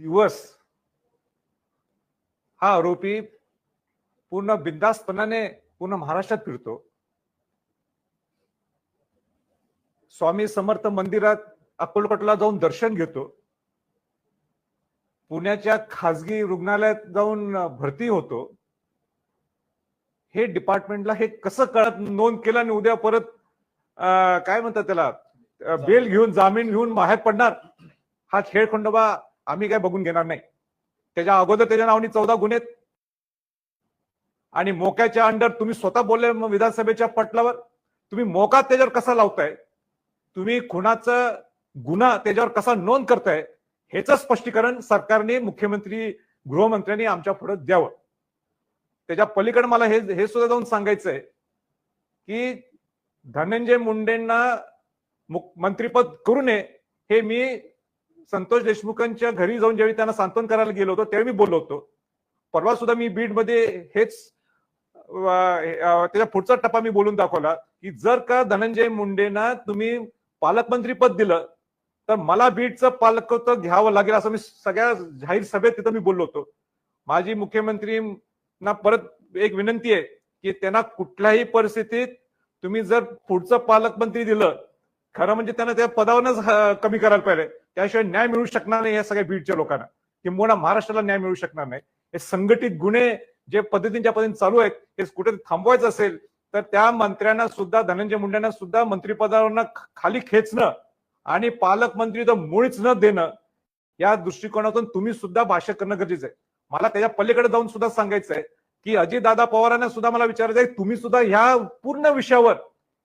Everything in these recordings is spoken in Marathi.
दिवस हा आरोपी पूर्ण बिंदास्तपणाने पूर्ण महाराष्ट्रात फिरतो. स्वामी समर्थ मंदिरात अक्कलकोटला जाऊन दर्शन घेतो. पुण्याच्या खाजगी रुग्णालयात जाऊन भरती होतो. हे डिपार्टमेंटला हे कसं कळत नोंद केलं आणि उद्या परत काय म्हणतात त्याला बेल घेऊन जामीन घेऊन बाहेर पडणार हा खेळ खंडोबा आम्ही काय बघून घेणार नाही. त्याच्या अगोदर त्याच्या नावाने चौदा गुन्हे आहेत. आणि मोक्याच्या अंडर तुम्ही स्वतः बोलले मग विधानसभेच्या पटलावर. तुम्ही मोका त्याच्यावर कसा लावताय? तुम्ही खुनाचा गुन्हा त्याच्यावर कसा नोंद करताय? ह्याच स्पष्टीकरण सरकारने मुख्यमंत्री गृहमंत्र्यांनी आमच्या पुढे द्यावं. त्याच्या पलीकडे मला हे हे सुद्धा जाऊन सांगायचं आहे की धनंजय मुंडेंना मुख- मंत्रिपद करू नये हे मी संतोष देशमुखांच्या घरी जाऊन ज्यावेळी त्यांना सांत्वन करायला गेलो होतो त्यावेळी मी बोललो होतो. परवा सुद्धा मी बीडमध्ये हेच त्याच्या पुढचा टप्पा मी बोलून दाखवला की जर का धनंजय मुंडेंना तुम्ही पालकमंत्री पद दिलं तर मला बीडचं पालकत्व घ्यावं लागेल असं मी सगळ्या जाहीर सभेत तिथं मी बोललो होतो. माजी मुख्यमंत्रींना परत एक विनंती आहे की त्यांना कुठल्याही परिस्थितीत तुम्ही जर पुढचं पालकमंत्री दिलं खरं म्हणजे त्यांना त्या पदावरच कमी करायला पाहिजे. त्याशिवाय न्याय मिळू शकणार नाही या सगळ्या बीडच्या लोकांना. किंबहुना महाराष्ट्राला न्याय मिळू शकणार नाही. हे संघटित गुन्हे जे पद्धतींच्या पद्धतीने चालू आहेत हे कुठे थांबवायचं असेल तर त्या मंत्र्यांना सुद्धा धनंजय मुंडेंना सुद्धा मंत्रिपदावरनं खाली खेचणं आणि पालकमंत्री तर मुळीच न देणं या दृष्टिकोनातून तुम्ही सुद्धा भाष्य करणं गरजेचं आहे. मला त्याच्या पलीकडे जाऊन सुद्धा सांगायचं आहे की अजितदादा पवारांना सुद्धा मला विचारायचं आहे तुम्ही सुद्धा ह्या पूर्ण विषयावर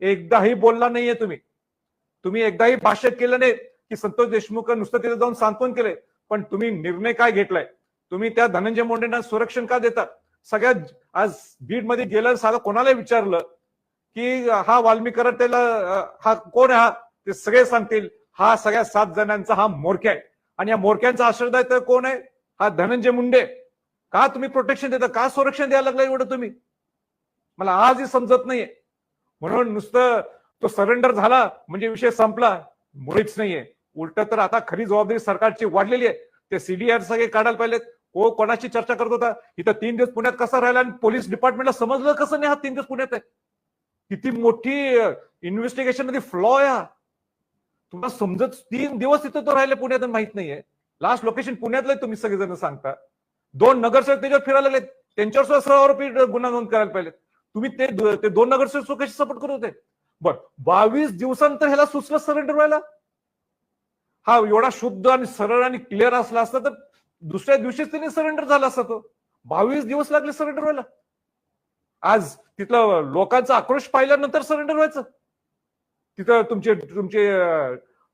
एकदाही बोलला नाहीये तुम्ही. तुम्ही एकदाही भाष्य केलं नाही की संतोष देशमुख नुसतं तिथे जाऊन सांत्वन केलंय. पण तुम्ही निर्णय काय घेतलाय? तुम्ही त्या धनंजय मुंडेंना संरक्षण का देता? सगळ्यात आज बीडमध्ये गेलं साधं कोणाला विचारलं की हा वाल्मीकर त्याला हा कोण आहे हा? ते सगळे सांगतील हा सगळ्या सात जणांचा हा मोरक्या आहे. आणि या मोरक्यांचा आश्रदाय तर कोण आहे? हा धनंजय मुंडे का तुम्ही प्रोटेक्शन देता? का संरक्षण द्यायला लागलं एवढं तुम्ही? मला आजही समजत नाहीये. म्हणून नुसतं तो सरेंडर झाला म्हणजे विषय संपला मुळीच नाहीये. उलट तर आता खरी जबाबदारी सरकारची वाढलेली आहे. ते सीडीआर सगळे काढायला पाहिजे को कोणाची चर्चा करत होता? इथं तीन दिवस पुण्यात कसा राहिला आणि पोलीस डिपार्टमेंटला समजलं कसं नाही हा तीन दिवस पुण्यात आहे? किती मोठी इन्व्हेस्टिगेशनमध्ये फ्लॉ आहे तुम्हाला समजत तीन दिवस तिथं तो राहिले पुण्यात माहीत नाहीये. लास्ट लोकेशन पुण्यातलं तुम्ही सगळेजण सांगता. दोन नगरसेवक त्याच्यावर फिरायला लागलेत त्यांच्यावर सुद्धा सहा आरोपी गुन्हा नोंद करायला पाहिजे तुम्ही ते ते दोन नगरसेवक कशी सपोर्ट करत होते. बर बावीस दिवसानंतर ह्याला सुचलं सरेंडर व्हायला? हा एवढा शुद्ध आणि सरळ आणि क्लिअर असला असता तर दुसऱ्या दिवशीच त्यांनी सरेंडर झाला असता तो. बावीस दिवस लागले सरेंडर व्हायला. आज तिथलं लोकांचा आक्रोश पाहिल्यानंतर सरेंडर व्हायचं. तिथं तुमचे तुमचे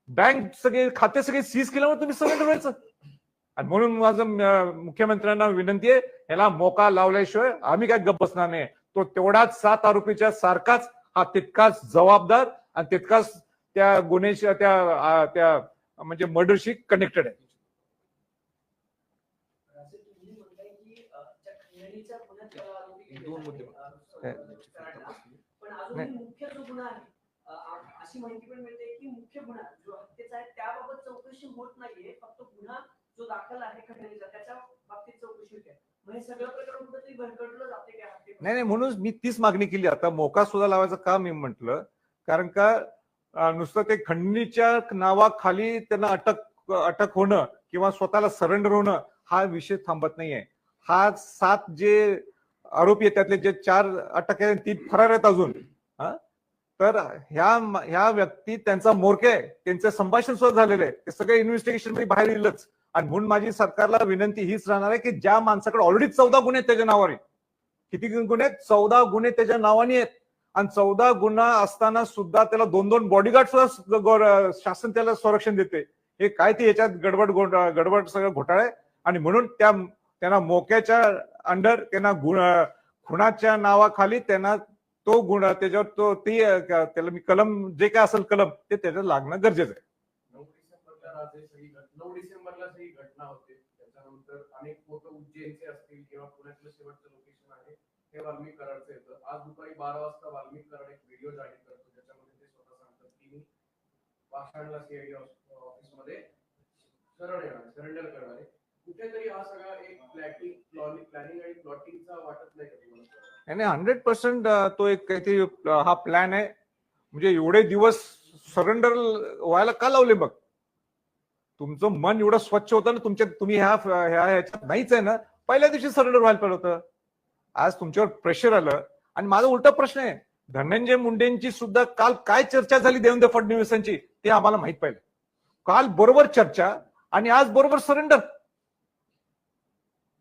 बँक सगळे खाते सगळे सीज केल्यामुळे तुम्ही सरेंडर व्हायचं. आणि म्हणून माझं मुख्यमंत्र्यांना विनंती आहे याला मोका लावल्याशिवाय आम्ही काय गप्प बसणार नाही. तो तेवढाच सात आरोपीच्या सारखाच हा तितकाच जबाबदार आणि तितकाच त्या गुन्ह्याच्या त्या त्या म्हणजे मर्डरशी कनेक्टेड आहे. हे दोन मुद्दे. अशी माहिती पण मिळते की मुख्य गुन्हा जो हत्येचा आहे त्याबाबत चौकशी होत नाहीये. फक्त गुन्हा जो दाखल आहे खंडणीचा त्याच्या बाबतीत चौकशी होते. मग सगळं प्रकरण कुठेतरी भरकटलं जाते का हत्ये नाही नाही म्हणून मी तीच मागणी केली. आता मोका सुद्धा लावायचं का मी म्हंटल. कारण का नुसतं ते खंडणीच्या नावाखाली त्यांना अटक अटक होणं किंवा स्वतःला सरेंडर होणं हा विषय थांबत नाहीये. हा सात जे आरोपी आहेत त्यातले जे चार अटक आहेत तीन फरार आहेत अजून. हा तर ह्या ह्या व्यक्ती त्यांचा मोरके आहे त्यांचं संभाषण सुद्धा झालेलं आहे. ते सगळे इन्व्हेस्टिगेशनमध्ये बाहेर येईलच. आणि म्हणून माझी सरकारला विनंती हीच राहणार आहे की ज्या माणसाकडे ऑलरेडी चौदा गुन्हे आहेत त्याच्या नावाने किती गुन्हे आहेत? चौदा गुन्हे त्याच्या नावाने आहेत. आणि चौदा गुन्हा असताना सुद्धा त्याला दोन दोन बॉडीगार्ड सुद्धा शासन त्याला संरक्षण देते. हे काय ते याच्यात गडबड गडबड सगळं घोटाळा आहे. आणि म्हणून त्या त्यांना मोक्याच्या अंडर त्यांना गुण खुणाच्या नावाखाली त्यांना तो गुण त्याच्यावर तो ती त्याला मी कलम जे काय असेल कलम ते त्याच्यात लागणं गरजेचं आहे. नऊ डिसेंबरला राजे घटना होते. त्याच्यानंतर अनेक फोटो उज्जैनचे असतील किंवा पुण्यातले शेवटचे आहे हे वाल्मिक कराडचं येतं. आज दुपारी बारा वाजता वाल्मिक कराड एक व्हिडिओ जाहीर करतो. ज्याच्यामध्ये ते स्वतः सांगतात की मी पाषाणला सीआयडी ऑफिसमध्ये सरळ येणार सरेंडर करणार आहे. कुठेतरी हा सगळा एक प्लॅटिंग प्लॅनिंग आणि प्लॉटिंगचा वाटत नाही का तुम्हाला? आणि हंड्रेड पर्सेंट तो एक काहीतरी हा प्लॅन आहे. म्हणजे एवढे दिवस सरेंडर व्हायला का लावले बघ? तुमचं मन एवढं स्वच्छ होतं ना तुमच्या तुम्ही ह्या ह्या ह्याच्यात नाहीच आहे ना. पहिल्या दिवशी सरेंडर व्हायला पाहिजे होतं. आज तुमच्यावर प्रेशर आलं. आणि माझा उलटा प्रश्न आहे धनंजय मुंडेंची सुद्धा काल काय चर्चा झाली देवेंद्र फडणवीसांची ते आम्हाला माहीत पाहिजे काल बरोबर चर्चा आणि आज बरोबर सरेंडर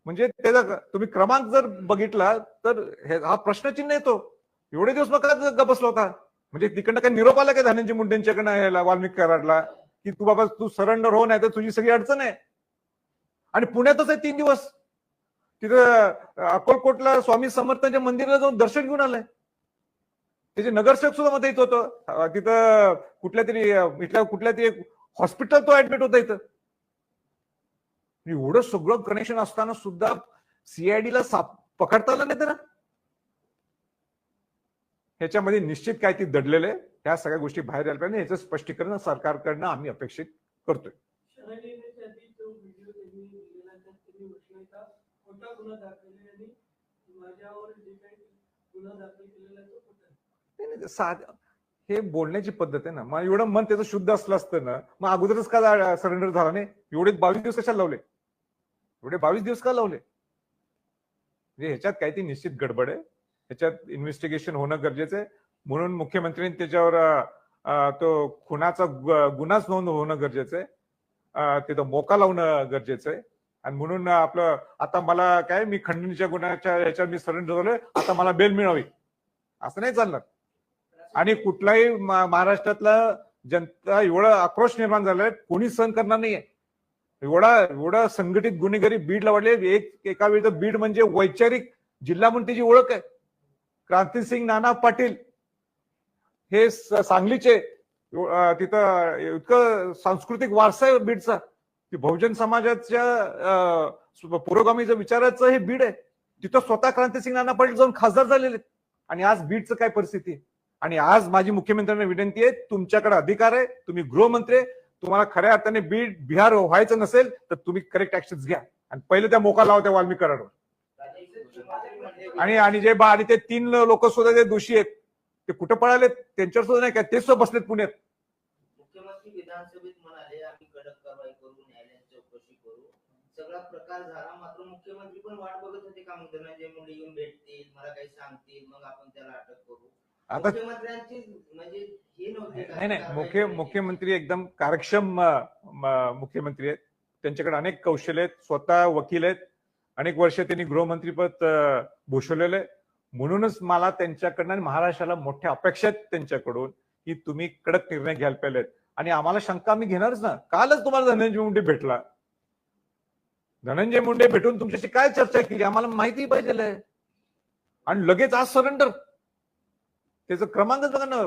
म्हणजे त्याचा तुम्ही क्रमांक जर बघितला तर हे- हा प्रश्नचिन्ह येतो. एवढे दिवस मग का बसला होता? म्हणजे तिकडनं काय निरोप आला काय धनंजय मुंडेंच्याकडनं यायला वाल्मिक कराडला? की तू बाबा तू सरेंडर हो नाही तर तुझी सगळी अडचण आहे. आणि पुण्यातच आहे तीन दिवस. तिथं अक्कलकोटला स्वामी समर्थांच्या मंदिराला जाऊन दर्शन घेऊन आलंय. त्याचे नगरसेवक सुद्धा मध्ये येत होतं. तिथं कुठल्या तरी इथल्या कुठल्या तरी हॉस्पिटल तो ऍडमिट होता इथं. एवढं सगळं कनेक्शन असताना सुद्धा सीआयडीला साप पकडता आलं नाही त्याला. ह्याच्यामध्ये निश्चित काय ती दडलेले आहे. त्या सगळ्या गोष्टी बाहेर आल्या पाहिजे. याचं स्पष्टीकरण सरकारकडनं आम्ही अपेक्षित करतोय. खोटा गुन्हा दाखल आणि माझ्यावर जे काही गुन्हा दाखल केलेला आहे तो खोटा आहे. नाही, नाही, साध हे बोलण्याची पद्धत आहे ना. मग एवढं मन त्याचं शुद्ध असलं असतं ना मग अगोदरच का सरेंडर झाला नाही? एवढे बावीस दिवस कशाला लावले? एवढे बावीस दिवस का लावले? म्हणजे ह्याच्यात काहीतरी निश्चित गडबड आहे. ह्याच्यात इन्व्हेस्टिगेशन होणं गरजेचं आहे. म्हणून मुख्यमंत्र्यांनी त्याच्यावर अं, अं, तो खुनाचा गु- गुन्हाच नोंद होणं गरजेचं आहे. अं, तिथं मोका लावणं गरजेचं आहे. आणि म्हणून आपलं आता मला काय मी खंडणीच्या गुन्ह्याच्या ह्याच्यात मी सरेंडर झालोय आता मला बेल मिळावी. असं नाही चालणार. आणि कुठलाही महाराष्ट्रातला जनता एवढं आक्रोश निर्माण झालाय कोणी सहन करणार नाहीये. एवढा एवढा संघटित गुन्हेगारी बीडला वाढले एक एका वेळी तर बीड म्हणजे वैचारिक जिल्हा म्हणून त्याची ओळख आहे. क्रांतीसिंग नाना पाटील हे सांगलीचे तिथं इतकं सांस्कृतिक वारसा आहे बीडचा. बहुजन समाजाच्या पुरोगामी पुरोगामीचं विचाराचं हे बीड आहे तिथं स्वतः क्रांतीसिंग नाना पाटील जाऊन खासदार झालेले आहेत. आणि आज बीडचं काय परिस्थिती आणि आज माझी मुख्यमंत्र्यांना विनंती आहे तुमच्याकडे अधिकार आहे तुम्ही गृहमंत्री आहे. तुम्हाला खऱ्या अर्थाने बीड बिहार व्हायचं नसेल तर तुम्ही करेक्ट ऍक्शन घ्या आणि पहिले त्या मोका लावा त्या वाल्मिक कराडवर आणि आणि जे बा आणि ते तीन लोक सुद्धा जे दोषी आहेत ते कुठं पळालेत त्यांच्यावर सुद्धा नाही काय ते सुद्धा बसलेत पुण्यात मुख्यमंत्री विधानसभेत म्हणाले आम्ही कडक कारवाई करू न्यायालयात चौकशी करू सगळा प्रकार झाला. मात्र मुख्यमंत्री पण वाट बघत होते का मग धनंजय मुंडे येऊन भेटतील मला काही सांगतील मग आपण त्याला अटक करू. आता मुख्यमंत्र्यांची म्हणजे हे नव्हते? नाही नाही मुख्य. मुख्यमंत्री एकदम कार्यक्षम अ, म- मुख्यमंत्री आहेत. त्यांच्याकडे अनेक कौशल्य आहेत. स्वतः वकील आहेत. अनेक वर्ष त्यांनी गृहमंत्रीपद अ, भूषवलेलं आहे. म्हणूनच मला त्यांच्याकडनं आणि महाराष्ट्राला मोठ्या अपेक्षा आहेत त्यांच्याकडून की तुम्ही कडक निर्णय घ्यायला पाहिजेत आणि आम्हाला शंका आम्ही घेणारच ना. कालच तुम्हाला धनंजय मुंडे भेटला. धनंजय मुंडे भेटून तुमच्याशी काय चर्चा केली? आम्हाला माहिती पाहिजे आहे आणि लगेच आज सरेंडर त्याचं क्रमांकच बघा ना.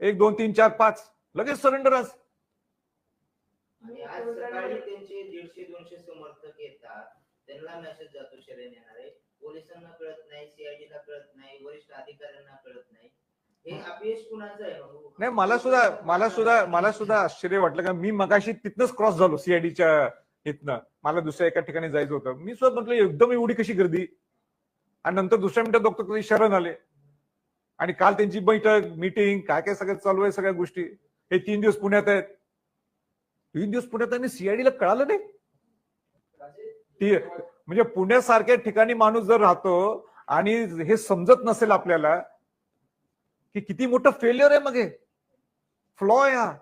एक दोन तीन चार पाच. लगेच सरेंडर आज. आणि आज सकाळी त्यांचे दीडशे दोनशे समर्थक येतात. त्यांना मेसेज जातो शरण येणार. आहे पोलिसांना कळत नाही सीआयडी ला कळत नाही वरिष्ठ अधिकाऱ्यांना कळत नाही. अपयश कुणाचं आहे भाऊ? नाही मला सुद्धा मला सुद्धा मला सुद्धा आश्चर्य वाटलं का मी मगाशी तिथनच क्रॉस झालो सीआयडीच्या इथनं मला दुसऱ्या एका ठिकाणी जायचं होतं. मी सुद्धा म्हटलं एकदम एवढी कशी गर्दी? आणि नंतर दुसऱ्या मिनिटात बघतो कधी शरण आले. आणि काल त्यांची बैठक मीटिंग काय काय सगळं चालू आहे सगळ्या गोष्टी. हे तीन दिवस पुण्यात आहेत. तीन दिवस पुण्यात आणि सीआयडीला कळालं नाही. ती म्हणजे पुण्यासारख्या ठिकाणी माणूस जर राहतो आणि हे समजत नसेल आपल्याला की किती मोठं फेल्युअर आहे मग. हे. फ्लॉ आहे हा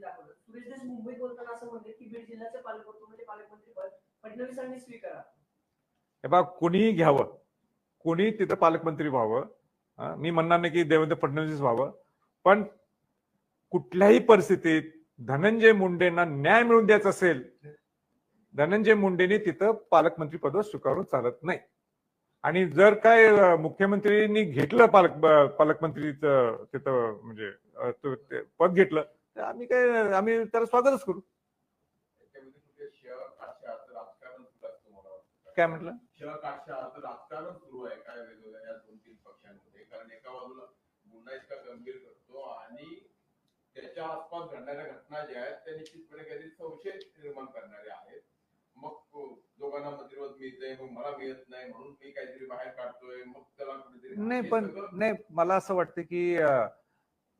दाखवलं. सुरेश देश मुंबईत बोलताना असं म्हणते की बीड जिल्ह्याचे पालकमंत्री म्हणजे पालकमंत्री पद फडणवीसांनी स्वीकारा. हे बघा कोणीही घ्यावं. कोणी तिथं पालकमंत्री व्हावं. मी म्हणणार नाही की देवेंद्र फडणवीस व्हावं. पण कुठल्याही परिस्थितीत धनंजय मुंडेंना न्याय मिळवून द्यायचा असेल धनंजय मुंडेने तिथं पालकमंत्री पद स्वीकारून चालत नाही. आणि जर काय अं, मुख्यमंत्र्यांनी घेतलं पालक पालकमंत्रीच पालकमंत्रीचं तिथं म्हणजे ते पद घेतलं तर आम्ही काय आम्ही त्याला स्वागतच करू. काय म्हटलं? राजकारण सुरू आहे. काय वेगवेगळ्या या दोन तीन पक्षांमध्ये? कारण एका बाजूला गुन्हा इतका गंभीर करतो आणि त्याच्या आसपास घडणाऱ्या घटना ज्या आहेत त्या निश्चितपणे काहीतरी संशय निर्माण करणाऱ्या आहेत. मग दोघांना मंत्रिपद मिळतंय मग मला मिळत नाही म्हणून मी काहीतरी बाहेर काढतोय. मग त्याला कुठेतरी नाही पण नाही मला असं वाटतं की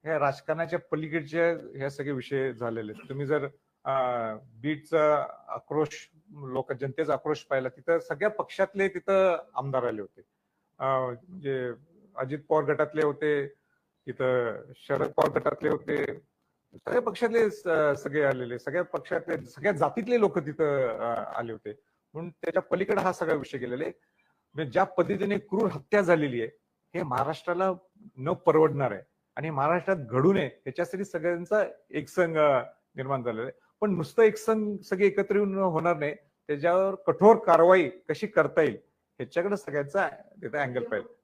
ह्या राजकारणाच्या पलीकडचे ह्या सगळे विषय झालेले तुम्ही जर अं, बीडचा आक्रोश लोक जनतेचा आक्रोश पाहिला तिथं सगळ्या पक्षातले तिथं आमदार आले होते. जे म्हणजे अजित पवार गटातले होते तिथं शरद पवार गटातले होते सगळ्या पक्षातले सगळे आलेले सगळ्या पक्षातले सगळ्या जातीतले लोक तिथं आले होते. म्हणून त्याच्या पलीकडे हा सगळा विषय गेलेला आहे. म्हणजे ज्या पद्धतीने क्रूर हत्या झालेली आहे हे महाराष्ट्राला न परवडणार आहे. आणि महाराष्ट्रात घडू नये याच्यासाठी सगळ्यांचा एक संघ निर्माण झालेला आहे. पण नुसतं एक संघ सगळे एकत्र येऊन होणार नाही त्याच्यावर कठोर कारवाई कशी करता येईल ह्याच्याकडे सगळ्यांचा तिथं अँगल पाहिजे.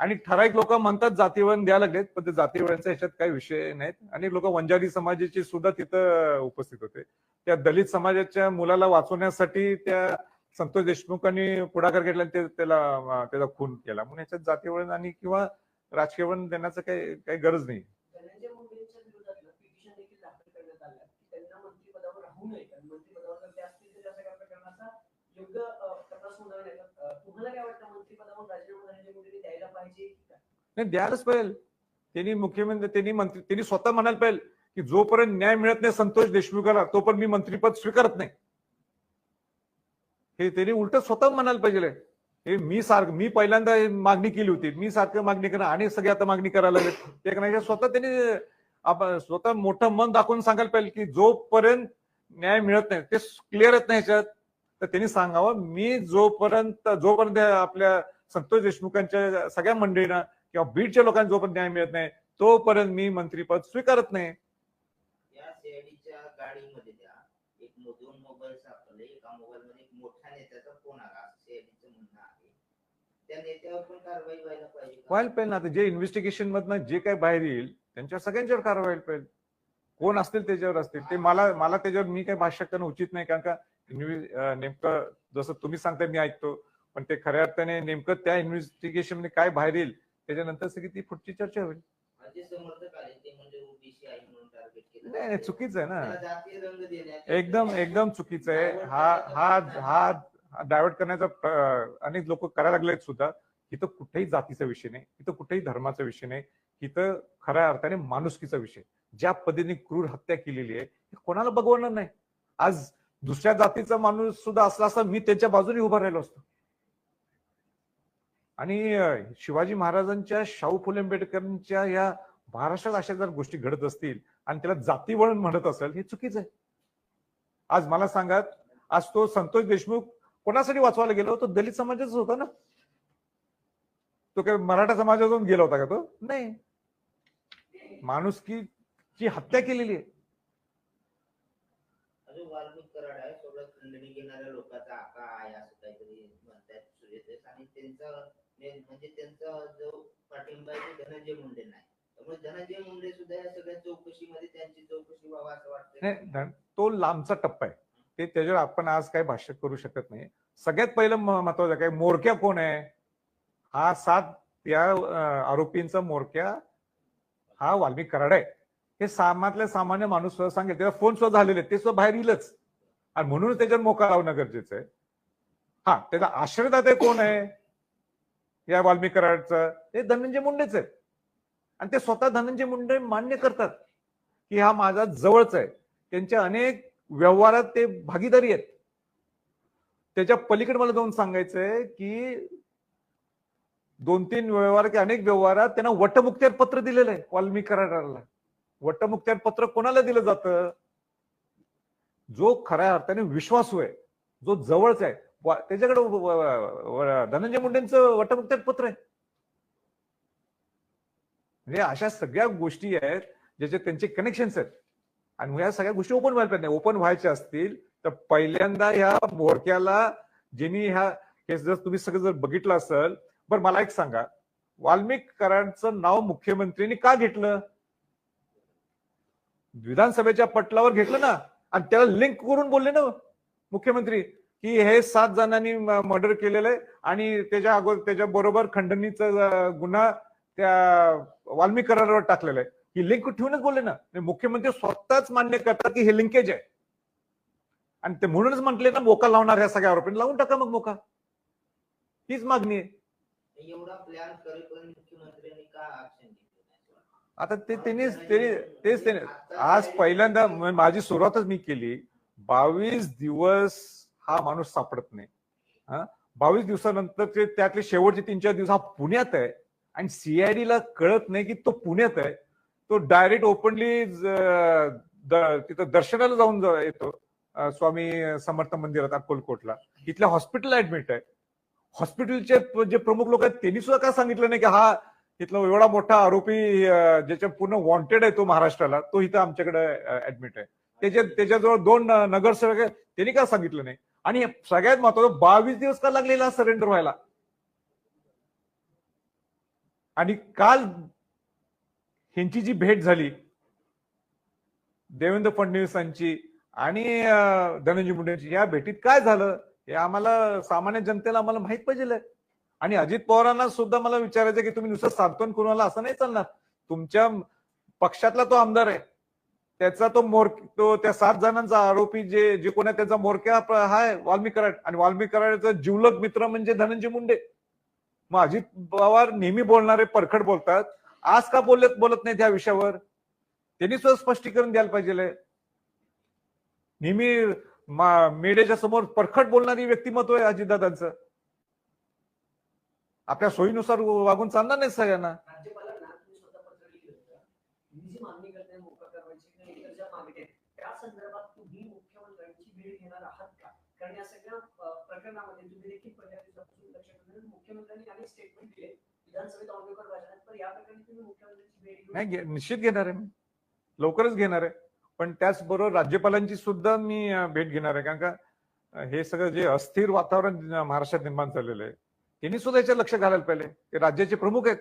आणि ठराविक लोक म्हणतात जातीवळण द्यायला लागलेत पण ते जातीवळणचा ह्याच्यात काही विषय नाहीत. आणि लोक वंजारी समाजाचे सुद्धा तिथं उपस्थित होते. त्या दलित समाजाच्या मुलाला वाचवण्यासाठी त्या संतोष देशमुखांनी पुढाकार घेतला आणि ते त्याला त्याचा खून केला. म्हणून याच्यात जातीवळण आणि किंवा राजकीय वळण देण्याचं काही काही गरज नाही? नाही द्यायलाच पाहिजे. त्यांनी मुख्यमंत्री त्यांनी मंत्री त्यांनी स्वतः म्हणायला पाहिजे की जोपर्यंत न्याय मिळत नाही संतोष देशमुखाला तोपर्यंत मी मंत्रीपद स्वीकारत नाही. हे त्यांनी उलट स्वतः म्हणायला पाहिजे. हे मी सारखं मी पहिल्यांदा मागणी केली होती. मी सारखं मागणी करणार आणि सगळे आता मागणी करायला लागले ते नाही स्वतः त्यांनी स्वतः मोठं मन दाखवून सांगायला पाहिजे की जोपर्यंत न्याय मिळत नाही ते क्लिअर येत नाही ह्याच्यात तर त्यांनी सांगावं मी जोपर्यंत जोपर्यंत आपल्या संतोष देशमुखांच्या सगळ्या मंडळींना किंवा बीडच्या लोकांना जोपर्यंत न्याय मिळत नाही तोपर्यंत मी मंत्रीपद स्वीकारत नाही या सीआयडीच्या गाडीमध्ये द्या एक मो- दोन मोबाईल सापडले एका मोबाईल मध्ये एक मोठ्या नेत्याचा फोन आला असं सीआयडीचं म्हणणं आहे त्या नेत्यावर पण कारवाई व्हायला पाहिजे. का? व्हायला पाहिजे ना आता जे इन्व्हेस्टिगेशन मधनं जे काही बाहेर येईल त्यांच्या सगळ्यांच्यावर कारवाई व्हायला पाहिजे. कोण असतील त्याच्यावर असतील. ते मला मला त्याच्यावर मी काही भाष्य करणं उचित नाही. कारण का इन्व्हे- नेमकं जसं तुम्ही सांगताय मी ऐकतो. पण ते खऱ्या अर्थाने नेमकं त्या इन्व्हेस्टिगेशनमध्ये काय बाहेर येईल त्याच्यानंतर सगळी ती पुढची चर्चा होईल. माझे समर्थक आले. ते म्हणजे ओबीसी आहे म्हणून टार्गेट केलं. नाही नाही, चुकीचं आहे ना. त्याला जातीय रंग देण्यात एकदम एकदम चुकीचं आहे. हा हा हा डायव्हर्ट करण्याचा अनेक लोक करायला लागलेत सुद्धा. इथं कुठेही जातीचा विषय नाही. इथं कुठेही धर्माचा विषय नाही. इथं खऱ्या अर्थाने माणुसकीचा विषय. ज्या पद्धतीने क्रूर हत्या केलेली आहे हे कोणाला बघवणार नाही? आज दुसऱ्या जातीचा माणूस सुद्धा असला असता मी त्याच्या बाजूने उभा राहिलो असतो. आणि शिवाजी महाराजांच्या शाहू फुले आंबेडकरांच्या या महाराष्ट्रात अशा जर गोष्टी घडत असतील आणि त्याला जातीवळण म्हणत असेल हे चुकीचं आहे. आज मला सांगा आज तो संतोष देशमुख कोणासाठी वाचवायला गेला? तो दलित समाजाचाच होता ना? तो काय मराठा समाजातून गेला होता का तो? नाही. माणुसकीची हत्या केलेली आहे. म्हणजे तो लांबचा टप्पा आहे. ते त्याच्यावर आपण आज काही भाष्य करू शकत नाही. सगळ्यात पहिलं महत्वाचं काय? मोरक्या कोण आहे? हा सात या आरोपींचा मोरक्या हा वाल्मिक कराड आहे. हे सामातल्या सामान्य माणूस सुद्धा सांगेल. त्याला फोन सुद्धा झालेले ते सुद्धा बाहेर येईलच. आणि म्हणून त्याच्यावर मोका लावणं गरजेचं आहे. हा त्याचा आश्रयदाते कोण आहे? या वाल्मिक कराडचं. ते धनंजय मुंडेच आहे आणि ते स्वतः धनंजय मुंडे मान्य करतात की हा माझा जवळच आहे. त्यांच्या अनेक व्यवहारात ते भागीदारी आहेत. त्याच्या पलीकडे मला जाऊन सांगायचंय की दोन तीन व्यवहार की अनेक व्यवहारात त्यांना वटमुक्त्यार पत्र दिलेलं आहे वाल्मी कराराला वटमुक्त्यार पत्र कोणाला दिलं जातं? जो खऱ्या अर्थाने विश्वासू आहे जो जवळच आहे. त्याच्याकडे धनंजय मुंडेंचं वटमुक्त्यार पत्र आहे. म्हणजे अशा सगळ्या गोष्टी आहेत ज्याचे त्यांचे कनेक्शन्स आहेत. आणि ह्या सगळ्या गोष्टी ओपन व्हायला पाहिजे. ओपन व्हायच्या असतील तर पहिल्यांदा ह्या मोरक्याला ज्यांनी ह्या केस जर तुम्ही सगळं जर बघितलं असेल बरं मला एक सांगा. वाल्मिकरांचं नाव मुख्यमंत्र्यांनी का घेतलं? विधानसभेच्या पटलावर घेतलं ना? आणि त्याला लिंक करून बोलले ना मुख्यमंत्री की हे सात जणांनी मर्डर केलेलं आहे आणि त्याच्या अगोदर त्याच्या बरोबर खंडणीचा गुन्हा त्या वाल्मिकरांवर टाकलेला आहे. ही लिंक ठेवूनच बोलले ना. मुख्यमंत्री स्वतःच मान्य करतात की हे लिंकेज आहे. आणि ते म्हणूनच म्हटले ना मोका लावणार ह्या सगळ्या आरोपींना. लावून टाका मग मोका. हीच मागणी आहे. एवढा प्लॅन करेपर्यंत मुख्यमंत्र्यांनी का ऍक्शन घेतली नाही? आता ते त्यांनीच त्यांनी तेच त्याने. आज पहिल्यांदा माझी सुरुवातच मी केली. बावीस दिवस हा माणूस सापडत नाही. हा? बावीस दिवसानंतर ते त्यातले शेवटचे तीन चार दिवस हा पुण्यात आहे. आणि सीआयडी ला कळत नाही की तो पुण्यात आहे. तो डायरेक्ट ओपनली तिथं दर्शनाला जाऊन येतो स्वामी समर्थ मंदिरात अक्कलकोटला इथल्या हॉस्पिटल ऍडमिट आहे. हॉस्पिटलचे जे प्रमुख लोक आहेत त्यांनी सुद्धा का सांगितलं नाही की हा इथला एवढा मोठा आरोपी ज्याच्या पूर्ण वॉन्टेड आहे तो महाराष्ट्राला तो इथं आमच्याकडे ऍडमिट आहे. त्याच्या त्याच्याजवळ दोन नगरसेवक आहेत त्यांनी का सांगितलं नाही? आणि सगळ्यात महत्वाचं बावीस दिवस का लागलेला सरेंडर व्हायला? आणि काल ह्यांची जी भेट झाली देवेंद्र फडणवीसांची आणि धनंजय मुंडेंची या भेटीत काय झालं हे आम्हाला सामान्य जनतेला आम्हाला माहीत पाहिजे आणि अजित पवारांना सुद्धा मला विचारायचं की तुम्ही नुसतं सांत्वन कुणाला असं नाही चालणार? तुमच्या पक्षातला तो आमदार आहे. त्याचा तो मोर तो त्या सात जणांचा आरोपी जे जे कोण आहे त्याचा मोरक्या हा आहे कराड. आणि वाल्मी कराडचा जीवलक मित्र म्हणजे धनंजय मुंडे. मग अजित पवार नेहमी बोलणारे परखड बोलतात. आज का बोलत बोलत नाही त्या विषयावर? त्यांनी सुद्धा स्पष्टीकरण द्यायला पाहिजे नेहमी मा- समोर परखट बोलणारी व्यक्तिमत्व आहे अजितदादांचं. आपल्या सोयीनुसार वागून चालणार नाही सगळ्यांना. कारण या सगळ्या प्रकरणामध्ये तुम्ही देखील पहिल्या दिवसापासून लक्षात घेऊन मुख्यमंत्र्यांनी अनेक स्टेटमेंट दिले. विधानसभेत भाषणात पण या प्रकरणी तुम्ही मुख्यमंत्र्यांची भेट घेऊन नाही घे- निश्चित घेणार आहे मी. लवकरच घेणार आहे. पण त्याचबरोबर राज्यपालांची सुद्धा मी अं, भेट घेणार आहे. कारण का अं, हे सगळं जे अस्थिर वातावरण अं, महाराष्ट्रात निर्माण झालेलं आहे त्यांनी सुद्धा याच्यात लक्ष घालायला पाहिजे. ते राज्याचे प्रमुख आहेत.